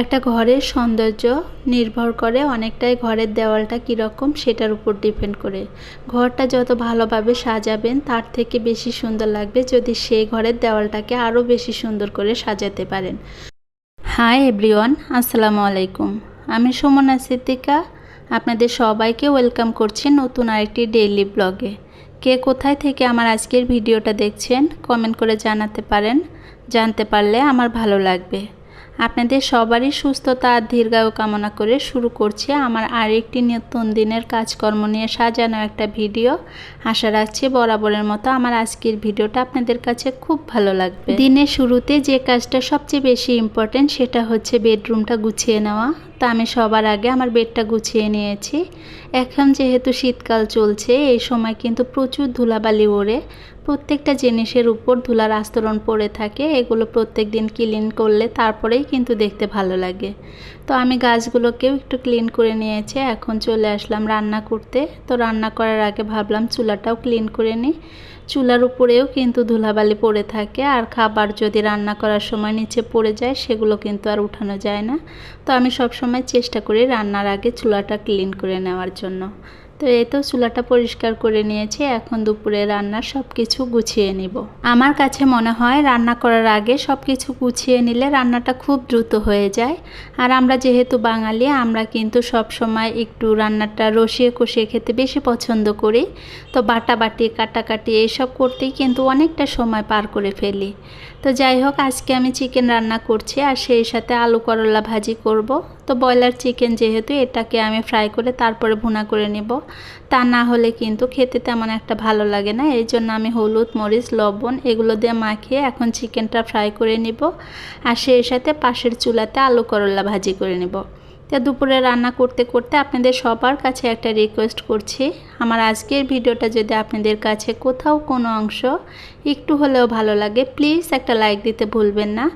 একটা ঘরের সৌন্দর্য নির্ভর করে অনেকটাই ঘরের দেওয়ালটা কীরকম সেটার উপর ডিপেন্ড করে। ঘরটা যত ভালোভাবে সাজাবেন, তার থেকে বেশি সুন্দর লাগবে যদি সেই ঘরের দেওয়ালটাকে আরও বেশি সুন্দর করে সাজাতে পারেন। হাই এভরিওয়ান, আসসালামু আলাইকুম। আমি সুমনা সিদ্দিকা। আপনাদের সবাইকে ওয়েলকাম করছি নতুন আরেকটি ডেইলি ব্লগে। কে কোথায় থেকে আমার আজকের ভিডিওটা দেখছেন, কমেন্ট করে জানাতে পারেন। জানতে পারলে আমার ভালো লাগবে। আপনাদের সবারই সুস্থতা আর দীর্ঘায়ু কামনা করে শুরু করছি আমার আরেকটি নতুন দিনের কাজকর্ম নিয়ে সাজানো একটা ভিডিও। আশা রাখছি বরাবরের মতো আমার আজকের ভিডিওটা আপনাদের কাছে খুব ভালো লাগবে। দিনের শুরুতে যে কাজটা সবচেয়ে বেশি ইম্পর্টেন্ট সেটা হচ্ছে বেডরুমটা গুছিয়ে নেওয়া। তা আমি সবার আগে আমার বেডটা গুছিয়ে নিয়েছি। এখন যেহেতু শীতকাল চলছে, এই সময় কিন্তু প্রচুর ধুলাবালি ওড়ে। প্রত্যেকটা জিনিসের উপর ধুলার আস্তরণ পড়ে থাকে, এগুলো প্রত্যেক দিন ক্লিন করলে তারপরেই কিন্তু দেখতে ভালো লাগে। তো আমি গাছগুলোকেও একটু ক্লিন করে নিয়েছি, এখন চলে আসলাম রান্না করতে। তো রান্না করার আগে ভাবলাম চুলাটাও ক্লিন করে নিই। চুলার উপরেও কিন্তু ধুলাবালি পড়ে থাকে, আর খাবার যদি রান্না করার সময় নিচে পড়ে যায়, সেগুলো কিন্তু আর উঠানো যায় না। তো আমি সব সময় চেষ্টা করি রান্নার আগে চুলাটা ক্লিন করে নেওয়ার জন্য। তো এই তো চুলাটা পরিষ্কার করে নিয়েছি, এখন দুপুরে রান্নার সব কিছু গুছিয়ে নিব। আমার কাছে মনে হয় রান্না করার আগে সব কিছু গুছিয়ে নিলে রান্নাটা খুব দ্রুত হয়ে যায়। আর আমরা যেহেতু বাঙালি, আমরা কিন্তু সব সময় একটু রান্নাটা রসিয়ে কষিয়ে খেতে বেশি পছন্দ করি। তো বাটা বাটাবাটি, কাটাকাটি এইসব করতেই কিন্তু অনেকটা সময় পার করে ফেলি। তো যাই হোক, আজকে আমি চিকেন রান্না করছি আর সেই সাথে আলু করলা ভাজি করব। তো ব্রয়লার চিকেন যেহেতু এটাকে আমি ফ্রাই করে তারপরে ভুনা করে নেব। তা না হলে কিন্তু খেতে তেমন একটা ভালো লাগে না। এই জন্য আমি হলুদ, মরিচ, লবণ এগুলো দিয়ে মাখিয়ে এখন চিকেনটা ফ্রাই করে নিব। আর সেই সাথে পাশের চুলাতে আলু করলা ভাজি করে নেব। তা দুপুরে রান্না করতে করতে আপনাদের সবার কাছে একটা রিকোয়েস্ট করছি। আমার আজকের ভিডিওটা যদি আপনাদের কাছে কোথাও কোনো অংশ একটু হলেও ভালো লাগে প্লিজ একটা লাইক দিতে ভুলবেন না।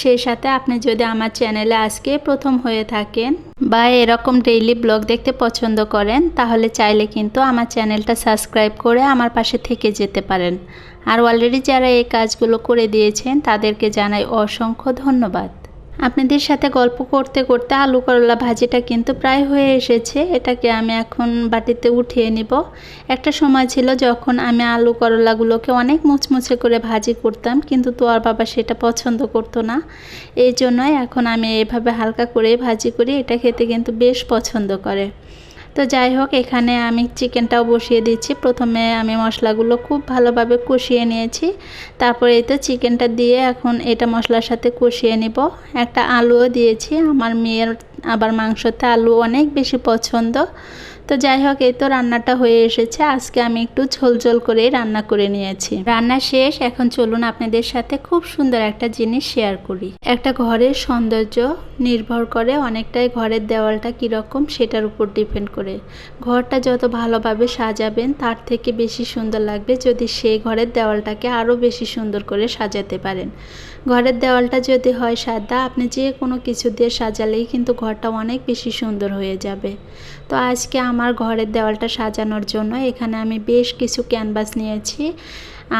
সেই সাথে আপনি যদি আমার চ্যানেলে আজকে প্রথম হয়ে থাকেন বা এরকম ডেইলি ব্লগ দেখতে পছন্দ করেন, তাহলে চাইলে কিন্তু আমার চ্যানেলটা সাবস্ক্রাইব করে আমার পাশে থেকে যেতে পারেন। আর অলরেডি যারা এই কাজগুলো করে দিয়েছেন, তাদেরকে জানাই অসংখ্য ধন্যবাদ। আপনাদের সাথে গল্প করতে করতে আলু করলা ভাজিটা কিন্তু প্রায় হয়ে এসেছে। এটাকে আমি এখন বাটিতে উঠিয়ে নিব। একটা সময় ছিল যখন আমি আলু করলাগুলোকে অনেক মুচমুচে করে ভাজি করতাম, কিন্তু তোয়ার বাবা সেটা পছন্দ করতো না। এই জন্যই এখন আমি এভাবে হালকা করে ভাজি করি। এটা খেতে কিন্তু বেশ পছন্দ করে। তো যাই হোক, এখানে আমি চিকেনটাও বসিয়ে দিচ্ছি। প্রথমে আমি মশলাগুলো খুব ভালোভাবে কষিয়ে নিয়েছি। তারপরে এই তো চিকেনটা দিয়ে এখন এটা মশলার সাথে কষিয়ে নিব। একটা আলুও দিয়েছি। আমার মেয়ের আবার মাংসতে আলু অনেক বেশি পছন্দ। তো যাই হোক, এই তো রান্নাটা হয়ে এসেছে। আজকে আমি একটু ঝোল ঝোল করেই রান্না করে নিয়েছি। রান্না শেষ, এখন চলুন আপনাদের সাথে খুব সুন্দর একটা জিনিস শেয়ার করি। একটা ঘরের সৌন্দর্য নির্ভর করে অনেকটাই ঘরের দেওয়ালটা কীরকম, সেটার উপর ডিপেন্ড করে। ঘরটা যত ভালোভাবে সাজাবেন, তার থেকে বেশি সুন্দর লাগবে যদি সেই ঘরের দেওয়ালটাকে আরও বেশি সুন্দর করে সাজাতে পারেন। ঘরের দেওয়ালটা যদি হয় সাদা, আপনি যে কোনো কিছু দিয়ে সাজালেই কিন্তু ঘরটা অনেক বেশি সুন্দর হয়ে যাবে। তো আজকে ঘরের দেওয়ালটা সাজানোর জন্য। এখানে আমি বেশ কিছু ক্যানভাস নিয়েছি।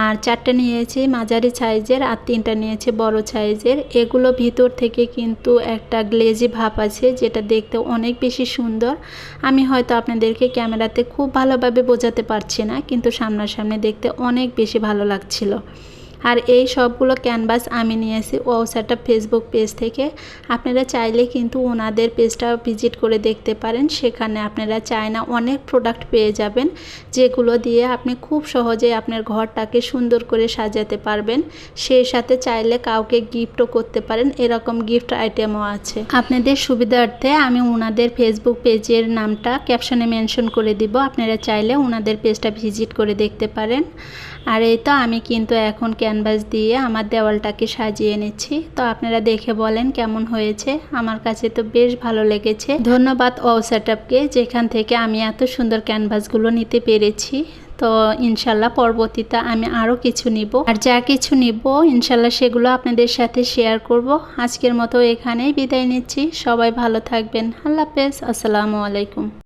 আর চারটে নিয়েছি মাঝারি সাইজের আর তিনটা নিয়েছি বড় সাইজের। এগুলো ভিতর থেকে কিন্তু একটা গ্লেজি ভাব আছে যেটা দেখতে অনেক বেশি সুন্দর। আমি হয়তো আপনাদেরকে ক্যামেরাতে খুব ভালোভাবে বোঝাতে পারছি না, কিন্তু সামনাসামনি দেখতে অনেক বেশি ভালো লাগছিল। আর এই সবগুলো ক্যানভাস আমি নিয়েছি ওয়াসাটা ফেসবুক পেজ থেকে। আপনারা চাইলে কিন্তু ওনাদের পেজটা ভিজিট করে দেখতে পারেন। সেখানে আপনারা চায়না অনেক প্রোডাক্ট পেয়ে যাবেন, যেগুলো দিয়ে আপনি খুব সহজে আপনার ঘরটাকে সুন্দর করে সাজাতে পারবেন। সেই সাথে চাইলে কাউকে গিফটও করতে পারেন, এরকম গিফট আইটেমও আছে। আপনাদের সুবিধার্থে আমি ওনাদের ফেসবুক পেজের নামটা ক্যাপশনে মেনশন করে দিব। আপনারা চাইলে ওনাদের পেজটা ভিজিট করে দেখতে পারেন। আর এই তো আমি কিন্তু এখন ক্যানভাস দিয়ে আমার দেওয়ালটাকে সাজিয়ে নিচ্ছি। তো আপনারা দেখে বলেন কেমন হয়েছে। আমার কাছে তো বেশ ভালো লেগেছে। ধন্যবাদ ও সেটআপকে, যেখান থেকে আমি এত সুন্দর ক্যানভাসগুলো নিতে পেরেছি। তো ইনশাল্লাহ পরবর্তীতে আমি আরও কিছু নিব। আর যা কিছু নিব, ইনশাল্লাহ সেগুলো আপনাদের সাথে শেয়ার করব। আজকের মতো এখানেই বিদায় নিচ্ছি। সবাই ভালো থাকবেন। আল্লাহ হাফেজ। আসসালামু আলাইকুম।